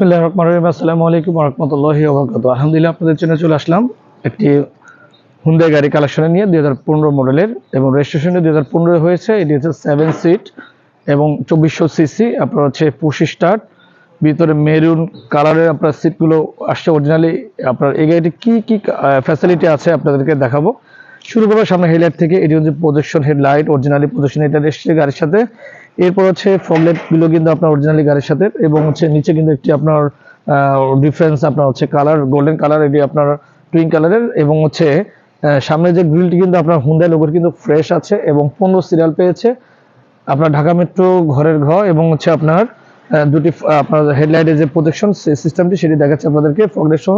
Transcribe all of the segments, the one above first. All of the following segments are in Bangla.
বিসমিল্লাহ রহমান রহিম। আসসালামু আলাইকুম রহমতুল্লাহি ওবরাকাতু আলহামদুলিল্লাহ, আপনাদের জন্য চলে আসলাম একটি হুন্দাই গাড়ি কালেকশনে নিয়ে দুই হাজার পনেরো মডেলের এবং রেজিস্ট্রেশনে দুই হয়েছে। এটি হচ্ছে সেভেন সিট এবং চব্বিশশো সিসি আপনার হচ্ছে পুশি স্টার্ট ভিতরে মেরুন কালারের আপনার সিটগুলো আসছে অরিজিনালি আপনার এই গাড়িটি কী কী ফ্যাসিলিটি আছে আপনাদেরকে দেখাবো। শুরু করব সামনে হেডলাইট থেকে। এটি হচ্ছে প্রজেকশন হেডলাইট অরিজিনালি প্রজেকশন এটা এসছে গাড়ির সাথে। এরপর হচ্ছে ফগলেটগুলো কিন্তু আপনার অরিজিনালি গাড়ির সাথে এবং হচ্ছে নিচে কিন্তু একটি আপনার ডিফারেন্স আপনার হচ্ছে কালার গোল্ডেন কালার এটি আপনার টুইন কালারের এবং হচ্ছে সামনে যে গ্রিলটি কিন্তু আপনার হুন্ডাই লোগোর কিন্তু ফ্রেশ আছে এবং পনেরো সিরিয়াল পেয়েছে। আপনার ঢাকা মেট্রো ঘরের ঘর এবং হচ্ছে আপনার দুটি আপনার হেডলাইটের যে প্রোটেকশন সিস্টেমটি সেটি দেখাচ্ছে আপনাদেরকে। ফগলেট সহ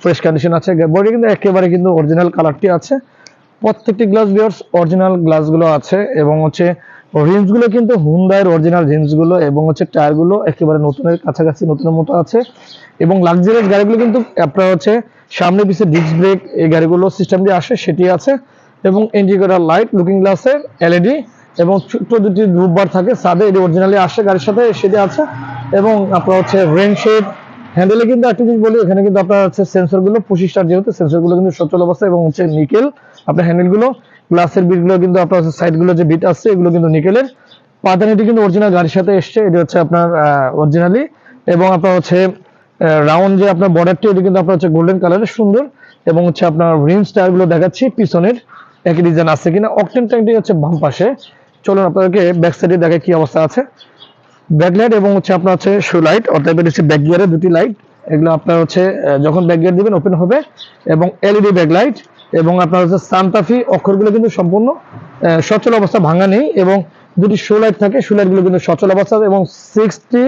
ফ্রেশ কন্ডিশন আছে। বডি কিন্তু একেবারে কিন্তু অরিজিনাল কালারটি আছে। প্রত্যেকটি গ্লাস বিয়ার্স অরিজিনাল গ্লাসগুলো আছে এবং হচ্ছে রিমসগুলো কিন্তু হুন্ডাইয়ের অরিজিনাল রিমসগুলো এবং হচ্ছে টায়ারগুলো একেবারে নতুনের কাছাকাছি নতুনের মতো আছে এবং লাক্সারিয়াস গাড়িগুলো কিন্তু আপনার হচ্ছে সামনে পিছিয়ে ডিস্ক ব্রেক এই গাড়িগুলো সিস্টেম দিয়ে আসে, সেটি আছে এবং ইন্ডিকেটর লাইট লুকিং গ্লাসের এলইডি এবং ছোট্ট দুটি রূপবার থাকে সাদে এটি অরিজিনালি আসে গাড়ির সাথে, সেটি আছে এবং আপনার হচ্ছে রেন শেড হ্যান্ডেলে কিন্তু একটা জিনিস বলি, এখানে কিন্তু আপনার হচ্ছে সেন্সরগুলো পঁচিশ স্টার যেহেতু সেন্সরগুলো কিন্তু সচল অবস্থা এবং হচ্ছে নিকেল, আপনার হ্যান্ডেলগুলো গ্লাসের বিটগুলো কিন্তু আপনার সাইডগুলো যে বিট আসছে এগুলো কিন্তু নিকেলের। পাতানিটি কিন্তু অরিজিনাল গাড়ির সাথে এসছে, এটি হচ্ছে আপনার অরিজিনালি এবং আপনার হচ্ছে রাউন্ড যে আপনার বর্ডারটি এটি কিন্তু আপনার হচ্ছে গোল্ডেন কালারের সুন্দর। এবং হচ্ছে আপনার রিম স্টারগুলো দেখাচ্ছি, পিছনের একই ডিজাইন আছে কিনা। অকটেন ট্যাঙ্কটি হচ্ছে বাম পাশে। চলুন আপনাদেরকে ব্যাক সাইডে দেখে কি অবস্থা আছে। ব্যাকলাইট এবং হচ্ছে আপনার হচ্ছে শু লাইট অর্থাৎ এটা হচ্ছে ব্যাক গিয়ারের দুটি লাইট এগুলো আপনার হচ্ছে যখন ব্যাক গিয়ার দিবেন ওপেন হবে, এবং এলইডি ব্যাকলাইট এবং আপনার হচ্ছে সানটাফি অক্ষরগুলো কিন্তু সম্পূর্ণ সচল অবস্থা, ভাঙা নেই, এবং দুটি শো লাইট থাকে শো লাইটগুলো কিন্তু সচল অবস্থা, এবং সিক্সটি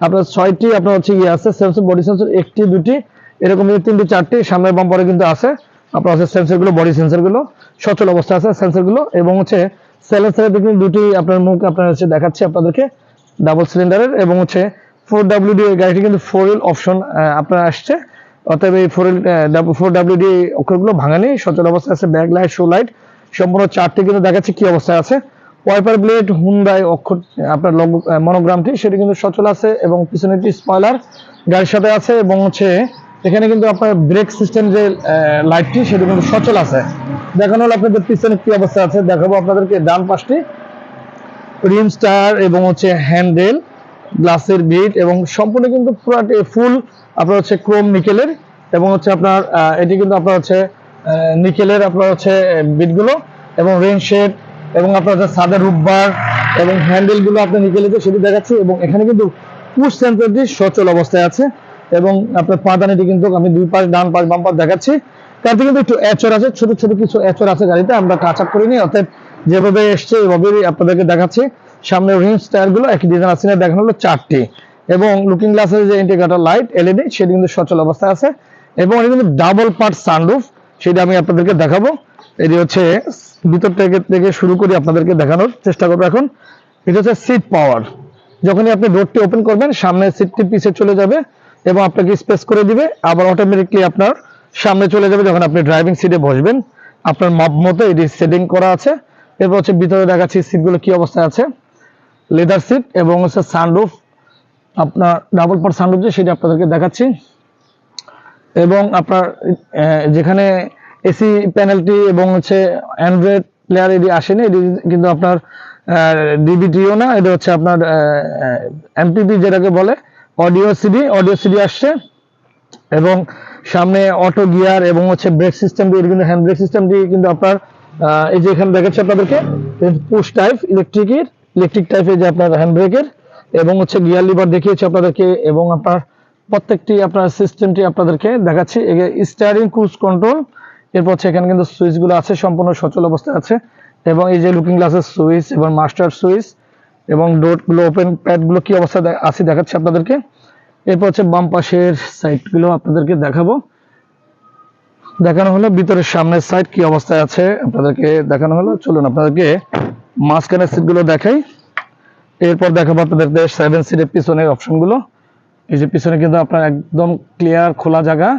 আপনার ছয়টি, আপনার হচ্ছে ইয়ে আছে সেন্সর বডি সেন্সর একটি, দুটি, এরকম তিনটি, চারটি, সামনের বাম্পারে কিন্তু আছে, আপনার হচ্ছে সেন্সরগুলো বডি সেন্সরগুলো সচল অবস্থা আছে সেন্সরগুলো এবং হচ্ছে সেলেন্সারের দুটি আপনার মুখ আপনার হচ্ছে দেখাচ্ছি আপনাদেরকে ডাবল সিলিন্ডারের এবং হচ্ছে ফোর ডাব্লিউডি গাড়িটি কিন্তু ফোর হুইল অপশন আপনার আসছে। অতএব এই ফোর ফোর ডাব্লিউডি অক্ষরগুলো ভাঙা নেই, সচল অবস্থায় আছে ব্যাক লাইট শো লাইট সম্পূর্ণ চারটি কিন্তু দেখাচ্ছে কি অবস্থায় আছে। ওয়াইপার ব্লেড হুন্ডাই অক্ষর, আপনার মনোগ্রামটি সেটি কিন্তু সচল আছে এবং পিছনে একটি স্পয়লার গাড়ির সাথে আছে এবং হচ্ছে এখানে কিন্তু আপনার ব্রেক সিস্টেম যে লাইটটি সেটি কিন্তু সচল আছে। দেখানো হলো আপনাদের পিছনে কি অবস্থা আছে, দেখাবো আপনাদেরকে ডান পাশটি। রিম স্টার এবং হচ্ছে হ্যান্ডেল গ্লাসের বিট এবং সম্পূর্ণ কিন্তু ফুল আপনার হচ্ছে ক্রোম নিকেলের এবং হচ্ছে আপনার এটি কিন্তু আপনার হচ্ছে নিকেলের আপনার হচ্ছে বিটগুলো এবং রেন শেড এবং আপনার হচ্ছে সাদা রূপবার এবং হ্যান্ডেলগুলো আপনার নিকেলের সেটি দেখাচ্ছি এবং এখানে কিন্তু পুশ সেন্সরটি সচল অবস্থায় আছে এবং আপনার পাদানিটি কিন্তু আমি দুই পাশ, ডান পাশ, বাম পাশ দেখাচ্ছি। তাতে কিন্তু একটু এচর আছে, ছোট ছোট কিছু এচর আছে গাড়িতে, আমরা আপ করিনি অর্থাৎ যেভাবে এসছে, এভাবেই আপনাদেরকে দেখাচ্ছি। সামনে রিংস টায়ারগুলো একই ডিজাইন আছে না দেখানো হলো চারটি। এবং লুকিং গ্লাসের যে ইন্ডিকেটর লাইট এলইডি সেটি কিন্তু সচল অবস্থায় আছে। এবং এটি কিন্তু ডাবল পার্ট সানরুফ সেটা আমি আপনাদেরকে দেখাবো। এটি হচ্ছে ভিতর থেকে থেকে শুরু করি আপনাদেরকে দেখানোর চেষ্টা করব এখন। এটা হচ্ছে সিট পাওয়ার যখনই আপনি ডোরটি ওপেন করবেন সামনে সিটটি পিছে চলে যাবে এবং আপনাকে স্পেস করে দিবে। আবার অটোমেটিকলি আপনার সামনে চলে যাবে যখন আপনি ড্রাইভিং সিটে বসবেন। আপনার মাপ মতো এটি সেটিং করা আছে। এরপর হচ্ছে ভিতরে দেখাচ্ছি সিটগুলো কি অবস্থায় আছে। লেদার সিট এবং হচ্ছে সানরুফ আপনার ডাবল পার সানরুফ যে সেটা আপনাদেরকে দেখাচ্ছি। এবং আপনার যেখানে এসি প্যানেলটি এবং হচ্ছে অ্যান্ড্রয়েড প্লেয়ার এটি আসেনি, এটি কিন্তু আপনার ডিবিটিও না, এটা হচ্ছে আপনার এমপিপি যেটাকে বলে, অডিও সিডি অডিও সিডি আসছে। এবং সামনে অটো গিয়ার এবং হচ্ছে ব্রেক সিস্টেম দিয়ে কিন্তু হ্যান্ড ব্রেক সিস্টেম দিয়ে কিন্তু আপনার এই যে এখানে দেখাচ্ছে আপনাদেরকে পুশ টাইপ ইলেকট্রিকের ইলেকট্রিক টাইপের যে আপনার হ্যান্ড এবং হচ্ছে গিয়ার লিভার দেখিয়েছি আপনাদেরকে, এবং আপনার প্রত্যেকটি আপনার সিস্টেমটি আপনাদেরকে দেখাচ্ছি। স্টারিং ক্রুজ কন্ট্রোল এরপর হচ্ছে এখানে কিন্তু সুইচগুলো আছে, সম্পূর্ণ সচল অবস্থায় আছে, এবং এই যে লুকিং গ্লাসের সুইচ এবং মাস্টার সুইচ এবং ডোরগুলো ওপেন প্যাডগুলো কি অবস্থা আছে দেখাচ্ছি আপনাদেরকে। এরপর হচ্ছে বাম পাশের সাইডগুলো আপনাদেরকে দেখাবো। দেখানো হলো, ভিতরের সামনের সাইড কি অবস্থায় আছে আপনাদেরকে দেখানো হলো। চলুন আপনাদেরকে মাঝখানের সিটগুলো দেখাই। এরপর দেখাবো আপনাদেরকে সেভেন সিটের পিছনের অপশনগুলো এই যে পিছনে কিন্তু আপনার একদম ক্লিয়ার খোলা জায়গা।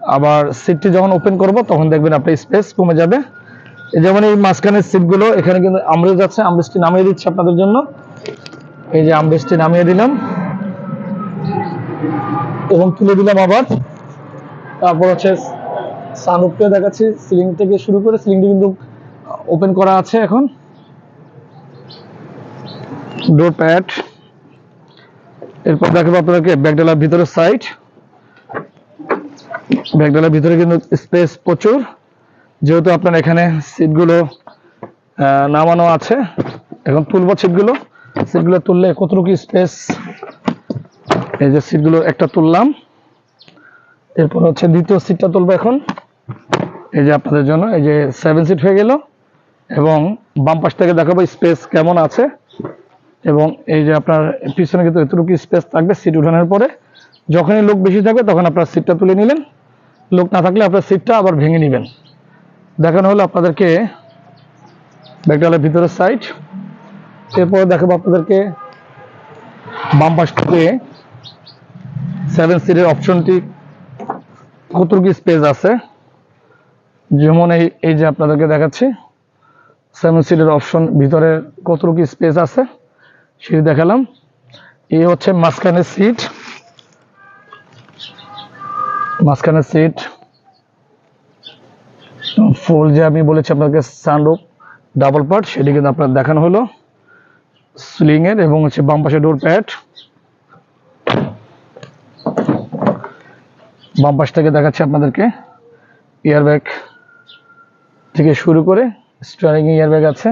আবার সিটটি যখন ওপেন করব, তখন দেখবেন আপনার স্পেস কমে যাবে। যেমন এই মাঝখানের সিটগুলো এখানে কিন্তু আমরেজ আছে আমরেজটি নামিয়ে দিচ্ছি আপনাদের জন্য। এই যে আমরেজটি নামিয়ে দিলাম। এবং তুলে দিলাম আবার। তারপর হচ্ছে সানরুফটা দেখাচ্ছি সিলিং থেকে শুরু করে সিলিংটা কিন্তু ওপেন করা আছে এখন। ডোর প্যাড এরপর দেখাবো আপনাদেরকে ব্যাগডালার ভিতরের সাইড ব্যাগডালার ভিতরে কিন্তু স্পেস প্রচুর। যেহেতু আপনার এখানে সিটগুলো নামানো আছে, এখন তুলবো সিটগুলো সিটগুলো তুললে কতটুকু স্পেস এই যে সিটগুলো একটা তুললাম। এরপর হচ্ছে দ্বিতীয় সিটটা তুলবো এখন। এই যে আপনাদের জন্য, এই যে সেভেন সিট হয়ে গেল, এবং বাম পাশ থেকে দেখাবো স্পেস কেমন আছে, এবং এই যে আপনার পিছনে কিন্তু এতটুকু স্পেস থাকবে সিট উঠানোর পরে। যখনই লোক বেশি থাকবে, তখন আপনার সিটটা তুলে নিলেন। লোক না থাকলে আপনার সিটটা আবার ভেঙে নেবেন। দেখানো হলো আপনাদেরকে ব্যাগডালের ভিতরের সাইড এরপর দেখাবো আপনাদেরকে বাম পাশ থেকে সেভেন সিটের অপশনটি কতটুকু স্পেস আছে। যেমন এই এই যে আপনাদেরকে দেখাচ্ছি সেভেন সিটের অপশন ভিতরে কতটুকু স্পেস আছে, সেটি দেখালাম। এই হচ্ছে মাঝখানের সিট মাঝখানের সিট ফুল যে আমি বলেছি আপনাকে সানরুফ ডাবল পার্ট সেটি কিন্তু আপনার দেখানো হলো। সিলিং এর এবং হচ্ছে বাম পাশে ডোর প্যাড বাম পাশ থেকে দেখাচ্ছি আপনাদেরকে। এয়ার ব্যাগ থেকে শুরু করে স্টিয়ারিং এয়ার ব্যাগ আছে।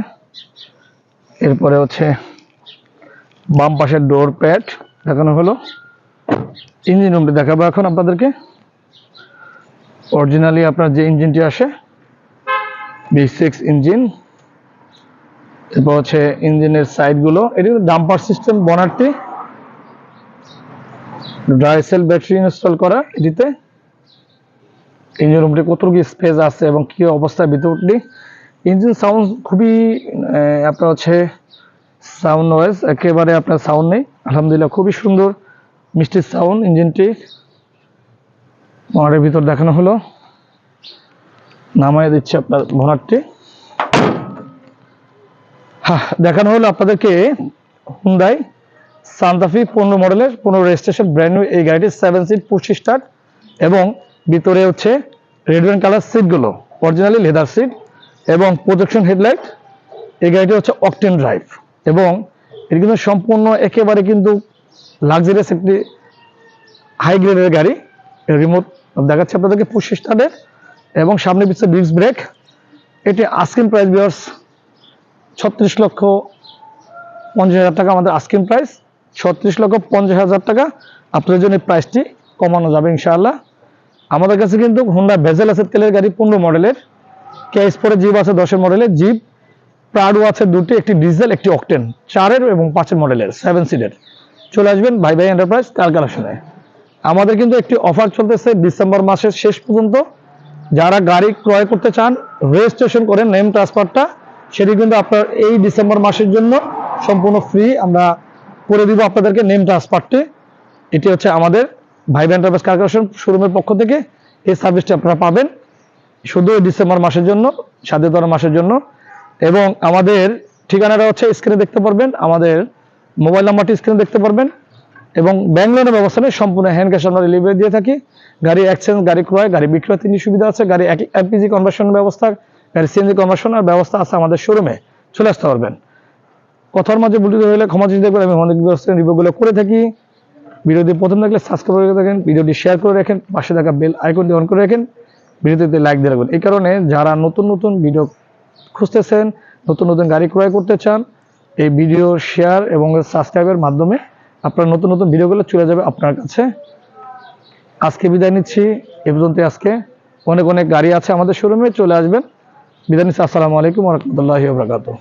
এরপরে হচ্ছে বাম পাশের ডোর প্যাড দেখানো হলো। ইঞ্জিন রুমটি দেখাবো এখন আপনাদেরকে। অরিজিনালি আপনার যে ইঞ্জিনটি আসে বি সিক্স ইঞ্জিন এরপর হচ্ছে ইঞ্জিনের সাইডগুলো এটি ডাম্পার সিস্টেম বনারটি ড্রাইসেল ব্যাটারি ইনস্টল করা এটিতে। ইঞ্জিন রুমটি কতটুকু স্পেস আছে এবং কি অবস্থায় ভিতরটি? ইঞ্জিন সাউন্ড খুবই আপনার হচ্ছে সাউন্ড নয়েজ একেবারে আপনার সাউন্ড নেই। আলহামদুলিল্লাহ খুবই সুন্দর, মিষ্টি সাউন্ড ইঞ্জিনটি মনারের ভিতর দেখানো হলো। নামায় দিচ্ছে আপনার ভোনারটি হ্যাঁ দেখানো হলো আপনাদেরকে হুন্ডাই সান্তাফি পনেরো মডেলের পনেরো রেজিস্ট্রেশন ব্র্যান্ড এই গাড়িটি সেভেন সিট পুশি স্টার্ট এবং ভিতরে হচ্ছে রেড অ্যান্ড কালার সিটগুলো অরিজিনালি লেদার সিট এবং প্রজেকশন হেডলাইট এই গাড়িটি হচ্ছে অকটেন ড্রাইভ এবং এটি কিন্তু সম্পূর্ণ একেবারে কিন্তু লাক্সারিয়াস একটি হাই গ্রেডের গাড়ি। রিমোট দেখাচ্ছে আপনাদেরকে পুশি স্টার্টের এবং সামনে পিছনে ডিস্ক ব্রেক এটি আস্কিং প্রাইস বিয়ার্স ছত্রিশ লক্ষ পঞ্চাশ হাজার টাকা আমাদের আস্কিং প্রাইস ছত্রিশ লক্ষ পঞ্চাশ হাজার টাকা। আপনাদের জন্য প্রাইসটি কমানো যাবে ইনশাআল্লাহ। আমাদের কাছে কিন্তু হুন্ডা ভেজেল আছে, তেলের গাড়ি, পনেরো মডেলের। কেএস পরে জিপ আছে, দশের মডেলের। জিপ প্রাডো আছে দুটি, একটি ডিজেল একটি অকটেন চারের এবং পাঁচের মডেলের সেভেন সিটের চলে আসবেন ভাই ভাই এন্টারপ্রাইজ কালেকশনে আমাদের কিন্তু একটি অফার চলতেছে ডিসেম্বর মাসের শেষ পর্যন্ত। যারা গাড়ি ক্রয় করতে চান রেজিস্ট্রেশন করে নেম ট্রান্সফারটা সেটি কিন্তু আপনার এই ডিসেম্বর মাসের জন্য সম্পূর্ণ ফ্রি আমরা করে দিব আপনাদেরকে নেম ট্রান্সফারটি এটি হচ্ছে আমাদের ভাই এন্টারপ্রাইজ কার কালেকশন শোরুমের পক্ষ থেকে এই সার্ভিসটি আপনারা পাবেন শুধু ডিসেম্বর মাসের জন্য স্বাধীনতা মাসের জন্য। এবং আমাদের ঠিকানাটা হচ্ছে স্ক্রিনে দেখতে পারবেন, আমাদের মোবাইল নাম্বারটি স্ক্রিনে দেখতে পারবেন। এবং ব্যাংক লোনের ব্যবস্থা নেই সম্পূর্ণ হ্যান্ড ক্যাশ আমরা ডেলিভারি দিয়ে থাকি। গাড়ি এক্সচেঞ্জ গাড়ি ক্রয়, গাড়ি বিক্রয় তিনটি সুবিধা আছে, গাড়ি এলপিজি কনভার্সন ব্যবস্থা, গাড়ি সিএনজি কনভার্সনের ব্যবস্থা আছে আমাদের শোরুমে চলে আসতে পারবেন। কথার মাঝে ভুলিত হলে ক্ষমা চিন্তা দেখবেন আমি অনেক রিভিউগুলো করে থাকি। ভিডিওটি প্রথম থাকলে সাবস্ক্রাইব করে রাখেন, ভিডিওটি শেয়ার করে রাখেন, পাশে থাকা বেল আইকনটি অন করে রাখেন ভিডিওতে লাইক দিয়ে রাখবেন। এই কারণে যারা নতুন নতুন ভিডিও খুঁজতেছেন, নতুন নতুন গাড়ি ক্রয় করতে চান, এই ভিডিও শেয়ার এবং সাবস্ক্রাইবের মাধ্যমে আপনার নতুন নতুন ভিডিওগুলো চলে যাবে আপনার কাছে। আজকে বিদায় নিচ্ছি, এ পর্যন্ত আজকে। অনেক অনেক গাড়ি আছে আমাদের শোরুমে চলে আসবেন। বিদায় নিচ্ছি, আসসালামু আলাইকুম রহমতুল্লাহি বারকাতুহ।